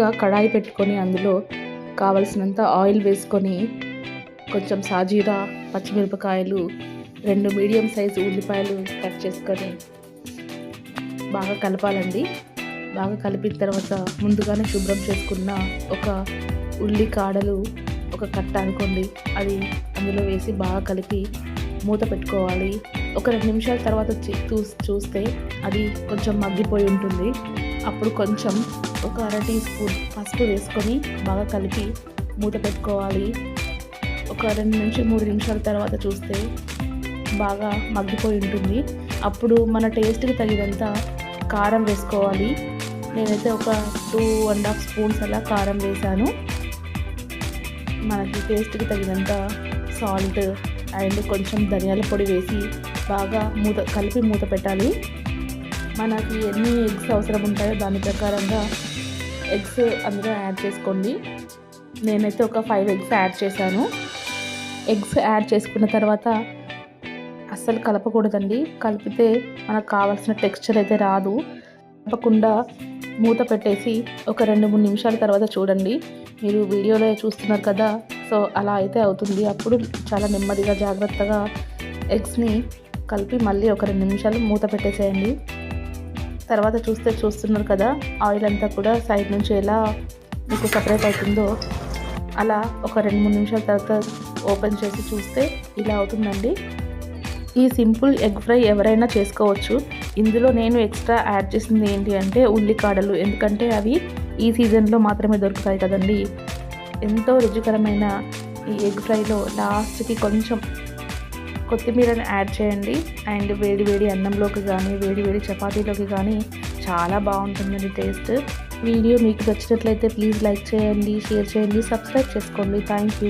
కడాయి పెట్టుకొని అందులో కావలసినంత ఆయిల్ వేసుకొని కొంచెం సాజీరా పచ్చిమిరపకాయలు రెండు మీడియం సైజు ఉల్లిపాయలు కట్ చేసుకొని బాగా కలపాలండి. బాగా కలిపిన తర్వాత ముందుగానే శుభ్రం చేసుకున్న ఒక ఉల్లి కాడలు ఒక కట్ట అనుకోండి. అది అందులో వేసి బాగా కలిపి మూత పెట్టుకోవాలి. ఒక రెండు నిమిషాల తర్వాత చూ- చూస్తే అది కొంచెం మగ్గిపోయి ఉంటుంది. అప్పుడు కొంచెం ఒక అర టీ స్పూన్ పసుపు వేసుకొని బాగా కలిపి మూత పెట్టుకోవాలి. ఒక రెండు నుంచి మూడు నిమిషాల తర్వాత చూస్తే బాగా మగ్గిపోయి ఉంటుంది. అప్పుడు మన టేస్ట్కి తగినంత కారం వేసుకోవాలి. నేనైతే ఒక టూ అండ్ హాఫ్ స్పూన్స్ అలా కారం వేసాను. మనకి టేస్ట్కి తగినంత సాల్ట్ అండ్ కొంచెం ధనియాల పొడి వేసి బాగా మూత కలిపి మూత పెట్టాలి. మనకి ఎన్ని ఎగ్స్ అవసరం ఉంటాయో దాని ప్రకారంగా ఎగ్స్ అందులో యాడ్ చేసుకోండి. నేనైతే ఒక ఫైవ్ ఎగ్స్ యాడ్ చేశాను. ఎగ్స్ యాడ్ చేసుకున్న తర్వాత అస్సలు కలపకూడదండి. కలిపితే మనకు కావాల్సిన టెక్స్చర్ అయితే రాదు. కలపకుండా మూత పెట్టేసి ఒక రెండు మూడు నిమిషాల తర్వాత చూడండి. మీరు వీడియోలో చూస్తున్నారు కదా సో అలా అయితే అవుతుంది. అప్పుడు చాలా నెమ్మదిగా జాగ్రత్తగా ఎగ్స్ని కలిపి మళ్ళీ ఒక రెండు నిమిషాలు మూత పెట్టేసేయండి. తర్వాత చూస్తే చూస్తున్నారు కదా ఆయిల్ అంతా కూడా సైడ్ నుంచి ఎలా మీకు సపరేట్ అవుతుందో. అలా ఒక రెండు మూడు నిమిషాల తర్వాత ఓపెన్ చేసి చూస్తే ఇలా అవుతుందండి. ఈ సింపుల్ ఎగ్ ఫ్రై ఎవరైనా చేసుకోవచ్చు. ఇందులో నేను ఎక్స్ట్రా యాడ్ చేసింది ఏంటి అంటే ఉల్లికాడలు ఎందుకంటే అవి ఈ సీజన్లో మాత్రమే దొరుకుతాయి కదండి. ఎంతో రుచికరమైన ఈ ఎగ్ ఫ్రైలో లాస్ట్కి కొంచెం కొత్తిమీరని యాడ్ చేయండి. అండ్ వేడి వేడి అన్నంలోకి కానీ వేడి వేడి చపాతీలోకి కానీ చాలా బాగుంటుందండి టేస్ట్. వీడియో మీకు నచ్చినట్లయితే ప్లీజ్ లైక్ చేయండి షేర్ చేయండి సబ్స్క్రైబ్ చేసుకోండి. Thank you.